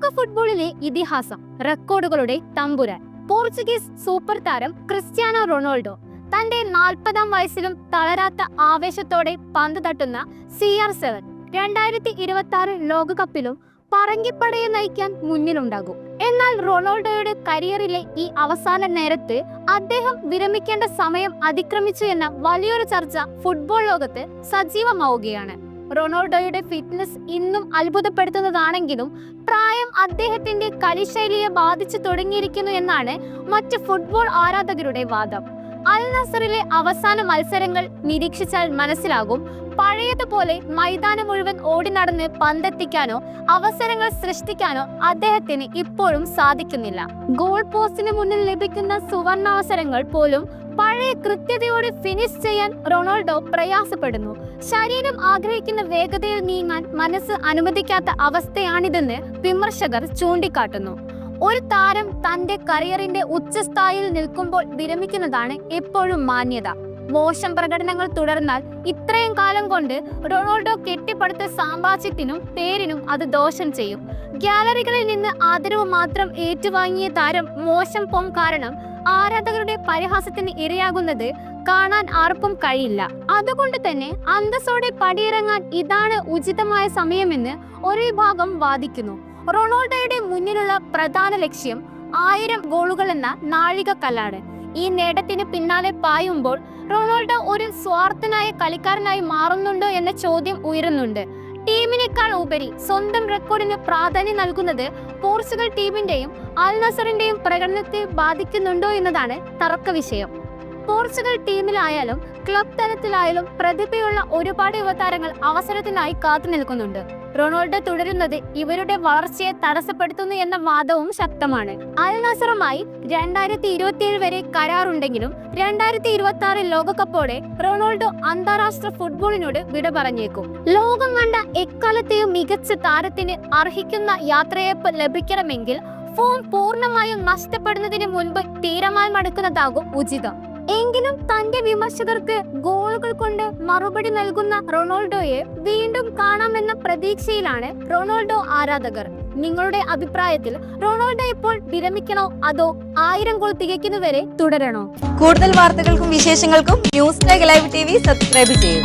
ലോക ഫുട്ബോളിലെ ഇതിഹാസം റെക്കോർഡുകളുടെ തമ്പുരാൻ. പോർച്ചുഗീസ് സൂപ്പർ താരം ക്രിസ്ത്യാനോ റൊണാൾഡോ തന്റെ നാൽപ്പതാം വയസ്സിലും തളരാത്ത ആവേശത്തോടെ പന്ത് തട്ടുന്ന സി ആർ സെവൻ രണ്ടായിരത്തി ഇരുപത്തി ആറ് ലോകകപ്പിലും പറങ്കിപ്പടയെ നയിക്കാൻ മുന്നിലുണ്ടാകും. എന്നാൽ റൊണാൾഡോയുടെ കരിയറിലെ ഈ അവസാന നേരത്ത് അദ്ദേഹം വിരമിക്കേണ്ട സമയം അതിക്രമിച്ചു എന്ന വലിയൊരു ചർച്ച ഫുട്ബോൾ ലോകത്ത് സജീവമാവുകയാണ്. റൊണാൾഡോയുടെ ഫിറ്റ്നസ് ഇന്നും അത്ഭുതപ്പെടുത്തുന്നതാണെങ്കിലും പ്രായം അദ്ദേഹത്തിന്റെ കളിശൈലിയെ ബാധിച്ചു തുടങ്ങിയിരിക്കുന്നു എന്നാണ് മറ്റ് ഫുട്ബോൾ ആരാധകരുടെ വാദം. അൽ നസറിലെ അവസാന മത്സരങ്ങൾ നിരീക്ഷിച്ചാൽ മനസ്സിലാകും പഴയതുപോലെ മൈതാനം മുഴുവൻ ഓടി നടന്ന് പന്തെത്തിക്കാനോ അവസരങ്ങൾ സൃഷ്ടിക്കാനോ അദ്ദേഹത്തിന് ഇപ്പോഴും സാധിക്കുന്നില്ല. ഗോൾ പോസ്റ്റിന് മുന്നിൽ ലഭിക്കുന്ന സുവർണാവസരങ്ങൾ പോലും പഴയ കൃത്യതയോടെ ഫിനിഷ് ചെയ്യാൻ റൊണാൾഡോ പ്രയാസപ്പെടുന്നു. ശരീരം ആഗ്രഹിക്കുന്ന വേഗതയിൽ നീങ്ങാൻ മനസ്സ് അനുവദിക്കാത്ത അവസ്ഥയാണിതെന്ന് വിമർശകർ ചൂണ്ടിക്കാട്ടുന്നു. ഒരു താരം തന്റെ കരിയറിന്റെ ഉച്ചസ്ഥായിയിൽ നിൽക്കുമ്പോൾ വിരമിക്കുന്നതാണ് എപ്പോഴും മാന്യത. മോശം പ്രകടനങ്ങൾ തുടർന്നാൽ ഇത്രയും കാലം കൊണ്ട് റൊണാൾഡോ കെട്ടിപ്പടുത്ത സാമ്രാജ്യത്തിനും പേരിനും അത് ദോഷം ചെയ്യും. ഗ്യാലറികളിൽ നിന്ന് ആദരവ് മാത്രം ഏറ്റുവാങ്ങിയ താരം മോശം പോം കാരണം ആരാധകരുടെ പരിഹാസത്തിന് ഇരയാകുന്നത് കാണാൻ ആർക്കും കഴിയില്ല. അതുകൊണ്ട് തന്നെ അന്തസ്സോടെ പടിയിറങ്ങാൻ ഇതാണ് ഉചിതമായ സമയമെന്ന് ഒരു വിഭാഗം വാദിക്കുന്നു. റൊണാൾഡോയുടെ മുന്നിലുള്ള പ്രധാന ലക്ഷ്യം ആയിരം ഗോളുകൾ എന്ന നാഴികക്കല്ലാണ്. ഈ നേട്ടത്തിന് പിന്നാലെ പായുമ്പോൾ റൊണാൾഡോ ഒരു സ്വാർത്ഥനായ കളിക്കാരനായി മാറുന്നുണ്ടോ എന്ന ചോദ്യം ഉയരുന്നുണ്ട്. ടീമിനേക്കാൾ ഉപരി സ്വന്തം റെക്കോർഡിന് പ്രാധാന്യം നൽകുന്നത് പോർച്ചുഗൽ ടീമിന്റെയും അൽ നസറിന്റെയും പ്രകടനത്തെ ബാധിക്കുന്നുണ്ടോ എന്നതാണ് തർക്ക വിഷയം പോർച്ചുഗൽ ടീമിലായാലും ക്ലബ് തലത്തിലായാലും പ്രതിഭയുള്ള ഒരുപാട് യുവതാരങ്ങൾ അവസരത്തിനായി കാത്തു നിൽക്കുന്നുണ്ട്. റൊണാൾഡോ തുടരുന്നത് ഇവരുടെ വളർച്ചയെ തടസ്സപ്പെടുത്തുന്നു എന്ന വാദവും ശക്തമാണ്. അൽ നസറുമായി രണ്ടായിരത്തി ഇരുപത്തിയേഴ് വരെ കരാറുണ്ടെങ്കിലും രണ്ടായിരത്തി ഇരുപത്തി ആറ് ലോകകപ്പോടെ റൊണാൾഡോ അന്താരാഷ്ട്ര ഫുട്ബോളിനോട് വിട പറഞ്ഞേക്കും. ലോകം കണ്ട എക്കാലത്തെയും മികച്ച താരത്തിന് അർഹിക്കുന്ന യാത്രയപ്പ് ലഭിക്കണമെങ്കിൽ ഫോം പൂർണമായും നഷ്ടപ്പെടുന്നതിന് മുൻപ് തീരുമാനമെടുക്കുന്നതാകും ഉചിതം. എങ്കിലും തന്റെ വിമർശകർക്ക് ഗോളുകൾ കൊണ്ട് മറുപടി നൽകുന്ന റൊണാൾഡോയെ വീണ്ടും കാണാമെന്ന പ്രതീക്ഷയിലാണ് റൊണാൾഡോ ആരാധകർ. നിങ്ങളുടെ അഭിപ്രായത്തിൽ റൊണാൾഡോ ഇപ്പോൾ വിരമിക്കണോ അതോ ആയിരം ഗോൾ തികയ്ക്കുന്നവരെ തുടരണോ? കൂടുതൽ വാർത്തകൾക്കും വിശേഷങ്ങൾക്കും News Live T V subscribe ചെയ്യൂ.